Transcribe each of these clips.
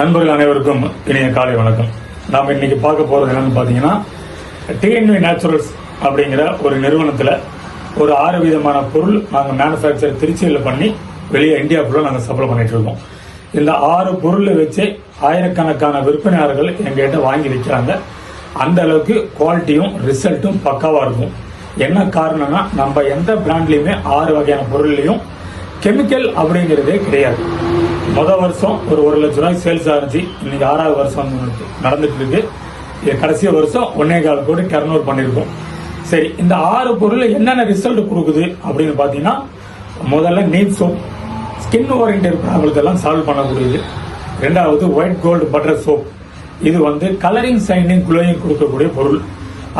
நண்பர்கள் அனைவருக்கும் இனிய காலை வணக்கம். நாம் இன்னைக்கு பார்க்க போறது என்னன்னு பார்த்தீங்கன்னா டிஎன்வி நேச்சுரல்ஸ் அப்படிங்கிற ஒரு நிறுவனத்தில் ஒரு ஆறு விதமான பொருள் நாங்கள் மேனுஃபேக்சர் திருச்சியில் பண்ணி வெளியே இந்தியா ஃபுல்லாக நாங்கள் சப்ளை பண்ணிட்டு இருக்கோம். இந்த ஆறு பொருளை வச்சு ஆயிரக்கணக்கான விற்பனையாளர்கள் எங்ககிட்ட வாங்கி விற்கிறாங்க. அந்த அளவுக்கு குவாலிட்டியும் ரிசல்ட்டும் பக்காவாக இருக்கும். என்ன காரணம்னா நம்ம எந்த பிராண்ட்லையுமே ஆறு வகையான பொருள்லையும் கெமிக்கல் அப்படிங்கிறதே கிடையாது. முத வருஷம் ஒரு ஒரு லட்ச ரூபாய் சேல்ஸ் ஆனிச்சு இன்னைக்கு ஆறாவது வருஷம் நடந்துட்டு இருக்கு இது கடைசி வருஷம் ஒன்னே கால் கோடி டர்னோவர் பண்ணியிருக்கோம் சரி இந்த ஆறு பொருள் என்னென்ன ரிசல்ட் கொடுக்குது அப்படின்னு பார்த்தீங்கன்னா முதல்ல நீட் சோப் ஸ்கின் ஓரியன்டட் ப்ராப்ளத்தை எல்லாம் சால்வ் பண்ணக்கூடியது. ரெண்டாவது ஒயிட் கோல்டு பட்டர் சோப் இது வந்து கலரிங் சைனிங் குளோயிங் கொடுக்கக்கூடிய பொருள்.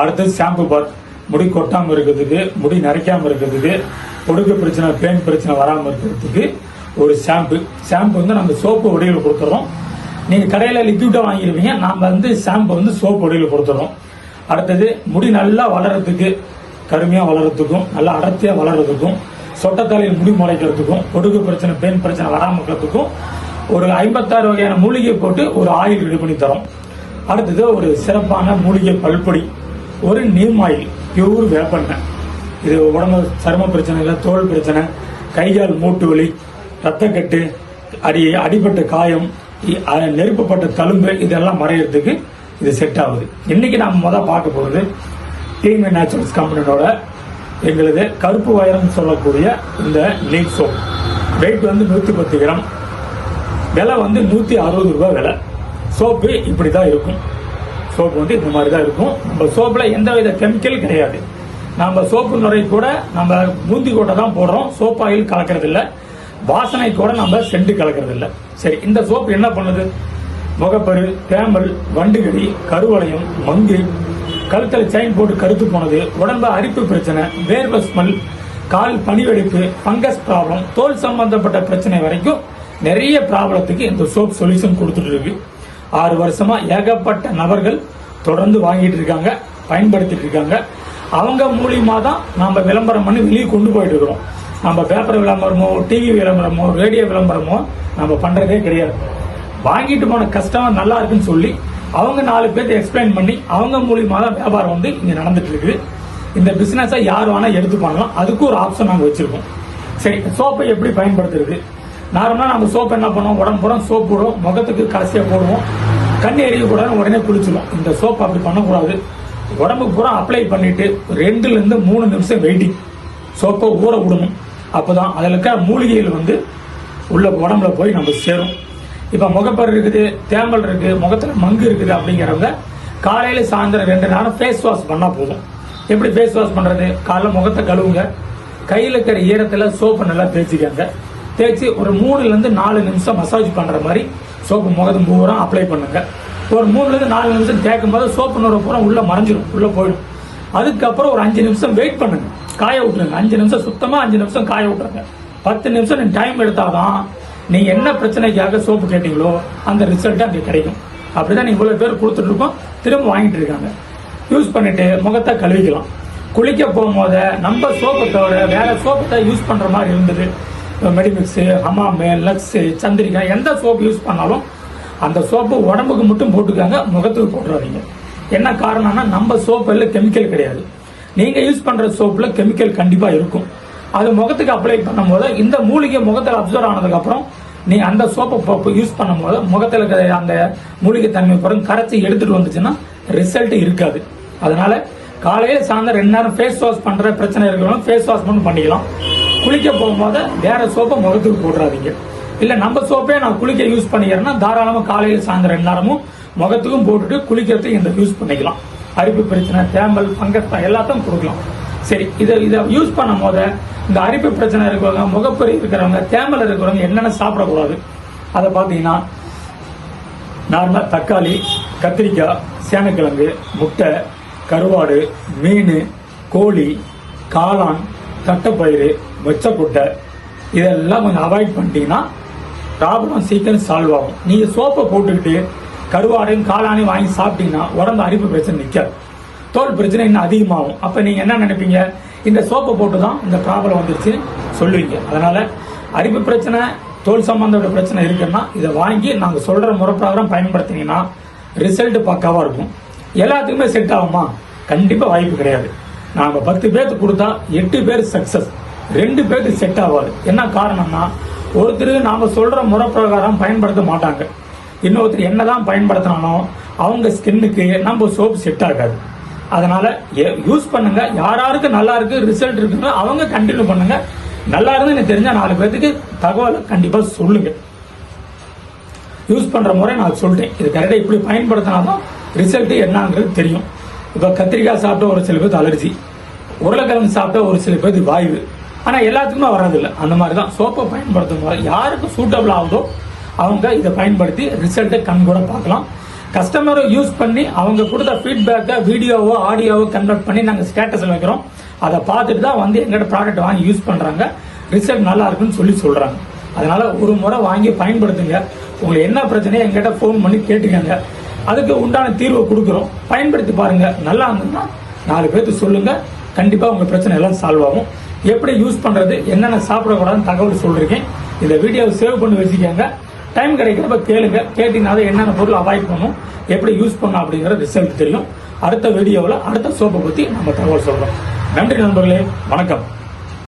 அடுத்தது ஷாம்பு பாத் முடி கொட்டாமல் இருக்கிறதுக்கு முடி நரைக்காமல் இருக்கிறதுக்கு பொடுகு பிரச்சனை பேன் பிரச்சனை வராமல் இருக்கிறதுக்கு ஒரு ஷாம்பு ஷாம்பு வந்து நம்ம சோப்பு உடையில் கொடுத்துறோம் நீங்கள் கடையில் லிக்விடாக வாங்கிருப்பீங்க நாம் வந்து ஷாம்பு வந்து சோப்பு உடையில் கொடுத்துறோம் அடுத்தது முடி நல்லா வளர்றதுக்கு கருமையாக வளர்கிறதுக்கும் நல்லா அடர்த்தியாக வளர்றதுக்கும் சொட்டத்தலையில் முடி முளைக்கிறதுக்கும் பொடுகு பிரச்சனை பெண் பிரச்சனை வராமல் இருக்கிறதுக்கும் ஒரு ஐம்பத்தாறு வகையான மூலிகை போட்டு ஒரு ஆயில் ரெடி பண்ணி தரோம். அடுத்தது ஒரு சிறப்பான மூலிகை பல்பொடி ஒரு நீம் ஆயில் பியூர் வேப்பெண்ணெய் இது உடம்பு சரும பிரச்சனை இல்லை தோல் பிரச்சனை கைகால் மூட்டு வலி ரத்தக்கட்டு அடி அடிபட்ட காயம் இ- தழும்பு இதெல்லாம் மறையறதுக்கு இது செட் ஆகுது. இன்னைக்கு நாம் முத பார்க்க போகிறது டீம் நேச்சுரல்ஸ் கம்பெனியோட எங்களது கருப்பு வயரம் சொல்லக்கூடிய இந்த நீட் சோப் வெயிட் வந்து நூற்றி பத்து கிராம். விலை வந்து நூற்றி அறுபது ரூபாய் விலை. சோப்பு இப்படி தான் இருக்கும். சோப்பு வந்து இந்த மாதிரி தான் இருக்கும். நம்ம சோப்பில் எந்த வித கெமிக்கல் கிடையாது. நம்ம சோப்பு நுரை கூட நம்ம பூந்தி கூட தான் போடுறோம். சோப் ஆயில் கலக்கிறது இல்லை வாசனை கூட நம்ம செண்டு கலக்கிறது இல்லை சரி இந்த சோப்பு என்ன பண்ணுது? முகப்பரு தேமல் வண்டுகடி கருவளையம் மங்கு கழுத்தில் செயின் போட்டு கருத்து போனது உடம்பு அரிப்பு பிரச்சனை வேர்வை ஸ்மெல் கால் பனிவெடிப்பு ஃபங்கஸ் ப்ராப்ளம் தோல் சம்பந்தப்பட்ட பிரச்சனை வரைக்கும் நிறைய ப்ராப்ளத்துக்கு இந்த சோப் சொல்யூஷன் கொடுத்துட்டு இருக்கு. ஆறு வருஷமா ஏகப்பட்ட நபர்கள் தொடர்ந்து வாங்கிட்டு இருக்காங்க பயன்படுத்திட்டு இருக்காங்க. அவங்க மூலியமா தான் நம்ம விளம்பரம் பண்ணி வெளியே கொண்டு போயிட்டு இருக்கிறோம். நம்ம பேப்பர் விளம்பரமோ டிவி விளம்பரமோ ரேடியோ விளம்பரமோ நம்ம பண்ணுறதே கிடையாது. வாங்கிட்டு போன கஸ்டமர் நல்லா இருக்குன்னு சொல்லி அவங்க நாலு பேர்த்து எக்ஸ்பிளைன் பண்ணி அவங்க மூலியமாக தான் வியாபாரம் வந்து இங்கே நடந்துட்டு இருக்கு இந்த பிஸ்னஸை யார் வேணால் எடுத்து பண்ணலாம். அதுக்கு ஒரு ஆப்ஷன் நாங்கள் வச்சுருக்கோம். சரி சோப்பை எப்படி பயன்படுத்துறது? நார்மலாக நம்ம சோப்பு என்ன பண்ணுவோம்? உடம்பு பூரா சோப் போடுவோம். முகத்துக்கு கடைசியாக போடுவோம். கண் எரிய கூடாது உடனே குளிச்சிடும் இந்த சோப் அப்படி பண்ணக்கூடாது. உடம்புக்கு பூரா அப்ளை பண்ணிட்டு ரெண்டுலேருந்து மூணு நிமிஷம் வெயிட்டிங் சோப்பை ஊற விடணும். அப்பதான் அதில் இருக்க மூலிகைகள் வந்து உள்ள உடம்புல போய் நம்ம சேரும். இப்போ முகப்பர் இருக்குது தேம்பல் இருக்கு முகத்தில் மங்கு இருக்குது அப்படிங்கிறவங்க காலையில் சாயந்தரம் ரெண்டு நேரம் ஃபேஸ் வாஷ் பண்ணால் போதும். எப்படி ஃபேஸ் வாஷ் பண்ணுறது காலைல முகத்தை கழுவுங்க. கையில் இருக்கிற ஈரத்தில் சோப்பு நல்லா தேய்ச்சிக்கங்க. தேய்ச்சி ஒரு மூணுலேருந்து நாலு நிமிஷம் மசாஜ் பண்ணுற மாதிரி சோப்பு முகத்து பூரா அப்ளை பண்ணுங்க. ஒரு மூணுலேருந்து நாலு நிமிஷம் தேய்க்கும் போது சோப்பு நூறு பூரா உள்ளே மறைஞ்சிடும் உள்ளே போயிடும். அதுக்கப்புறம் ஒரு அஞ்சு நிமிஷம் வெயிட் பண்ணுங்க. காய விட்டுருங்க. அஞ்சு நிமிஷம் சுத்தமாக அஞ்சு நிமிஷம் காய விட்டுருங்க. பத்து நிமிஷம் நீங்கள் டைம் எடுத்தாதான் நீங்கள் என்ன பிரச்சனைக்காக சோப்பு கேட்டீங்களோ அந்த ரிசல்ட் அங்கே கிடைக்கும். அப்படி தான் இவ்வளோ பேர் கொடுத்துட்டு இருக்கோம். திரும்ப வாங்கிட்டு இருக்காங்க. யூஸ் பண்ணிட்டு முகத்தை கழுவிக்கலாம். குளிக்க போகும்போது நம்ம சோப்பை தவிர வேற சோப்பு தான் யூஸ் பண்ணுற மாதிரி இருந்தது. மெடிமிக்ஸு ஹமாமு லக்ஸு சந்திரிகா எந்த சோப்பு யூஸ் பண்ணாலும் அந்த சோப்பு உடம்புக்கு மட்டும் போட்டுக்காங்க முகத்துக்கு போட்டுறாதீங்க. என்ன காரணம்னா நம்ம சோப்புல கெமிக்கல் கிடையாது. நீங்கள் யூஸ் பண்ணுற சோப்பில் கெமிக்கல் கண்டிப்பாக இருக்கும். அது முகத்துக்கு அப்ளை பண்ணும்போது இந்த மூலிகை முகத்தில் அப்சர்வ் ஆனதுக்கப்புறம் நீ அந்த சோப்பை யூஸ் பண்ணும்போது முகத்தில் இருக்கிற அந்த மூலிகை தன்மை பிறகு கரைச்சி எடுத்துகிட்டு வந்துச்சுன்னா ரிசல்ட் இருக்காது. அதனால் காலையில் சாயந்தரம் ரெண்டு நேரம் ஃபேஸ் வாஷ் பண்ணுற பிரச்சனை இருக்கிறவங்க ஃபேஸ் வாஷ் மட்டும் பண்ணிக்கலாம். குளிக்க போகும்போது வேறு சோப்பை முகத்துக்கு போடுறாதீங்க இல்லை நம்ம சோப்பே நான் குளிக்க யூஸ் பண்ணிக்கிறேன்னா தாராளமாக காலையில் சாயந்தரம் ரெண்டு நேரமும் முகத்துக்கும் போட்டுட்டு குளிக்கிறதுக்கு இந்த யூஸ் பண்ணிக்கலாம். அரிப்பு பிரச்சனை தேமல் பங்கஸ் எல்லாத்தையும் கொடுக்கலாம். சரி இதை இதை யூஸ் பண்ணும் போது இந்த அரிப்பு பிரச்சனை இருக்கிறவங்க முகப்பொறி இருக்கிறவங்க தேமல் இருக்கிறவங்க என்னென்ன சாப்பிடக்கூடாது? அதை பார்த்தீங்கன்னா நார்மலாக தக்காளி கத்திரிக்காய் சேனக்கிழங்கு முட்டை கருவாடு மீன் கோழி காளான் தட்டைப்பயிறு மொச்சக்குட்டை இதெல்லாம் கொஞ்சம் அவாய்ட் பண்ணிட்டீங்கன்னா ப்ராப்ளம் சீக்கிரம் சால்வ் ஆகும். நீங்கள் சோப்பை போட்டுக்கிட்டு கருவாடையும் காளானையும் வாங்கி சாப்பிட்டீங்கன்னா உடம்பு அரிப்பு பிரச்சனை நிற்காது தோல் பிரச்சனை இன்னும் அதிகமாகும். அப்போ நீங்கள் என்ன நினைப்பீங்க? இந்த சோப்பை போட்டு தான் இந்த ப்ராப்ளம் வந்துருச்சு சொல்லுவீங்க. அதனால் அரிப்பு பிரச்சனை தோல் சம்பந்தப்பட்ட பிரச்சனை இருக்குன்னா இதை வாங்கி நாங்கள் சொல்கிற முறைப்பிரகாரம் பயன்படுத்தினீங்கன்னா ரிசல்ட் பக்காவாக இருக்கும். எல்லாத்துக்குமே செட் ஆகுமா? கண்டிப்பாக வாய்ப்பு கிடையாது. நாங்கள் பத்து பேர்த்து கொடுத்தா எட்டு பேர் சக்ஸஸ் ரெண்டு பேருக்கு செட் ஆகாது. என்ன காரணம்னா ஒருத்தர் நாம் சொல்கிற முறை பிரகாரம் பயன்படுத்த மாட்டாங்க. இன்னொருத்தர் என்னதான் பயன்படுத்தினாலும் அவங்க ஸ்கின்னுக்கு நம்ம சோப் செட் ஆகாது அதனால யூஸ் பண்ணுங்க. யாராருக்கு நல்லா இருக்கு ரிசல்ட் இருக்குன்னு அவங்க கண்டினியூ பண்ணுங்க. நல்லா இருந்து எனக்கு தெரிஞ்ச நாலு பேர்த்துக்கு தகவலை கண்டிப்பா சொல்லுங்க. யூஸ் பண்ற முறை நான் சொல்லிட்டேன் இது கரெக்டாக இப்படி பயன்படுத்தினாதான் ரிசல்ட் என்னங்கிறது தெரியும். இப்போ கத்திரிக்காய் சாப்பிட்டா ஒரு சில பேருக்கு அலர்ஜி உருளைக்கிழங்கு சாப்பிட்டா ஒரு சில பேருக்கு வாய்வு. ஆனால் எல்லாத்துக்குமே வராதில்லை அந்த மாதிரி தான் சோப்பை பயன்படுத்தும் போது யாருக்கு சூட்டபிள் ஆகுதோ அவங்க இதை பயன்படுத்தி ரிசல்ட்டை கண் கூட பார்க்கலாம். கஸ்டமரை யூஸ் பண்ணி அவங்க கொடுத்த ஃபீட்பேக்கை வீடியோவோ ஆடியோவோ கன்வெர்ட் பண்ணி நாங்கள் ஸ்டேட்டஸில் வைக்கிறோம். அதை பார்த்துட்டு தான் வந்து எங்கள்கிட்ட ப்ராடக்ட் வாங்கி யூஸ் பண்ணுறாங்க ரிசல்ட் நல்லா இருக்குன்னு சொல்லி சொல்கிறாங்க அதனால் ஒரு முறை வாங்கி பயன்படுத்துங்க. உங்களுக்கு என்ன பிரச்சனையோ எங்கிட்ட ஃபோன் பண்ணி கேட்டுக்கங்க. அதுக்கு உண்டான தீர்வை கொடுக்குறோம். பயன்படுத்தி பாருங்கள் நல்லா இருந்ததுன்னா நாலு பேர்த்து சொல்லுங்கள் கண்டிப்பாக உங்கள் பிரச்சனை எல்லாம் சால்வ் ஆகும். எப்படி யூஸ் பண்ணுறது என்னென்ன சாப்பிடக்கூடாதுன்னு தகவல் சொல்லியிருக்கேன் இந்த வீடியோவை சேவ் பண்ணி வச்சுக்கோங்க. டைம் கிடைக்கிறப்ப கேளுங்க கேட்டீங்கன்னா என்னென்ன பொருள் அவாய்ட் பண்ணும் எப்படி யூஸ் பண்ணும் அப்படிங்கிற ரிசல்ட் தெரியும். அடுத்த வீடியோவில் அடுத்த சோப்பை பற்றி நம்ம தகவல் சொல்கிறோம் நன்றி நண்பர்களே வணக்கம்.